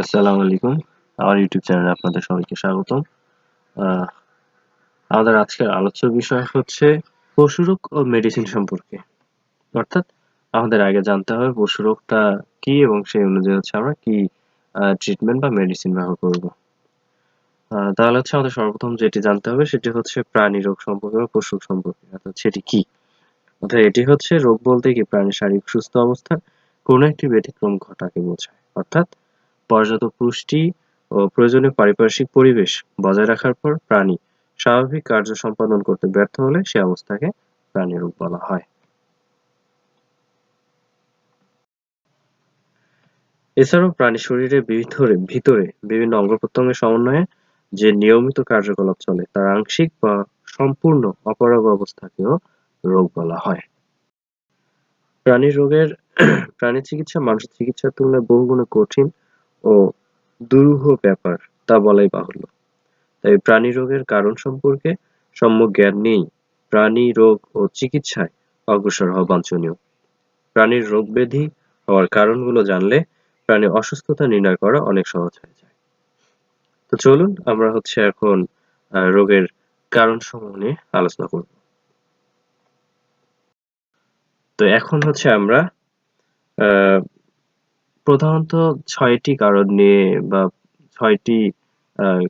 আসসালামু আলাইকুম। আমার ইউটিউব চ্যানেলে আপনাদের সবাইকে স্বাগতম। আমাদের আজকের আলোচ্য বিষয় হচ্ছে পশুরোগ ও মেডিসিন সম্পর্কে। অর্থাৎ আমাদের আগে জানতে হবে পশুরোগটা কি এবং সেই অনুযায়ী হচ্ছে আমরা কি ট্রিটমেন্ট বা মেডিসিন ব্যবহার করব। তাহলে হচ্ছে আমাদের সর্বপ্রথম যেটি জানতে হবে সেটি হচ্ছে প্রাণী রোগ সম্পর্কে বা পশু সম্পর্কে। অর্থাৎ সেটি কি? অর্থাৎ এটি হচ্ছে রোগ বলতে কি প্রাণীর শারীরিক সুস্থ অবস্থা কোনো একটি ব্যতিক্রম ঘটাকে বোঝায়। অর্থাৎ পর্যাপ্ত পুষ্টি ও প্রয়োজনীয় পারিপার্শ্বিক পরিবেশ বজায় রাখার পর প্রাণী স্বাভাবিক কার্য সম্পাদন করতে ব্যর্থ হলে সে অবস্থাকে প্রাণী রোগ বলা হয়। এছাড়াও প্রাণী শরীরের ভিতরে ভিতরে বিভিন্ন অঙ্গ প্রত্যঙ্গের সমন্বয়ে যে নিয়মিত কার্যকলাপ চলে, তার আংশিক বা সম্পূর্ণ অপারগ অবস্থাকেও রোগ বলা হয়। প্রাণী রোগের, প্রাণী চিকিৎসা মানুষের চিকিৎসার তুলনায় বহুগুণে কঠিন ও দুরূহ ব্যাপার তা বলাই বাহুল্য। তাই প্রাণী রোগের কারণ সম্পর্কে সম্যক জ্ঞান নেই। প্রাণী রোগ ও চিকিৎসায় অগ্রসর হওয়া বাঞ্ছনীয়। প্রাণীর রোগ ব্যাধি হওয়ার কারণগুলো জানলে প্রাণীর অসুস্থতা নির্ণয় করা অনেক সহজ হয়ে যায়। তো চলুন আমরা হচ্ছে এখন রোগের কারণ সমূহ নিয়ে আলোচনা করব। তো এখন হচ্ছে আমরা প্রধানত ছয়টি কারণ নিয়ে বা ছয়টি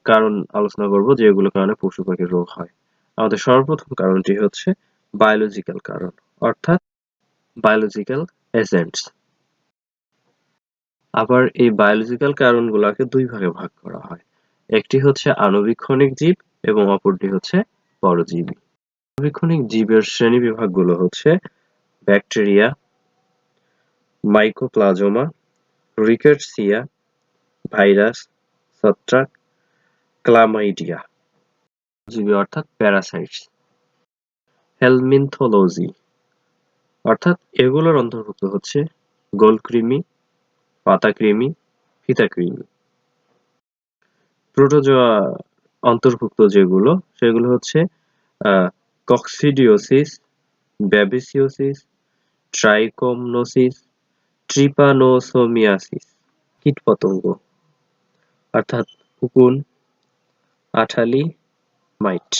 কারণ আলোচনা করব যেগুলো কারণে পশু পাখির রোগ হয়। আমাদের সর্বপ্রথম কারণটি হচ্ছে বায়োলজিক্যাল কারণ, অর্থাৎ বায়োলজিক্যাল এজেন্টস আবার এই বায়োলজিক্যাল কারণগুলোকে দুই ভাগে ভাগ করা হয়। একটি হচ্ছে আণুবীক্ষণিক জীব এবং অপরটি হচ্ছে পরজীবী। আণুবীক্ষণিক জীবের শ্রেণি বিভাগগুলো হচ্ছে ব্যাকটেরিয়া মাইকোপ্লাজমা রিকেটসিয়া ভাইরাস ছত্রাক ক্লামাইডিয়া জীবী অর্থাৎ প্যারাসাইটস হেলমিনথোলজি অর্থাৎ এগুলোর অন্তর্ভুক্ত হচ্ছে গোলকৃমি, পাতাকৃমি, ফিতাকৃমি। প্রোটোজোয়া অন্তর্ভুক্ত যেগুলো, সেগুলো হচ্ছে কক্সিডিওসিস ব্যাবিসিওসিস ট্রাইকোমনোসিস ট্রিপানোসোমিয়াসিস কীটপতঙ্গ অর্থাৎ উকুন আঠালি মাইট।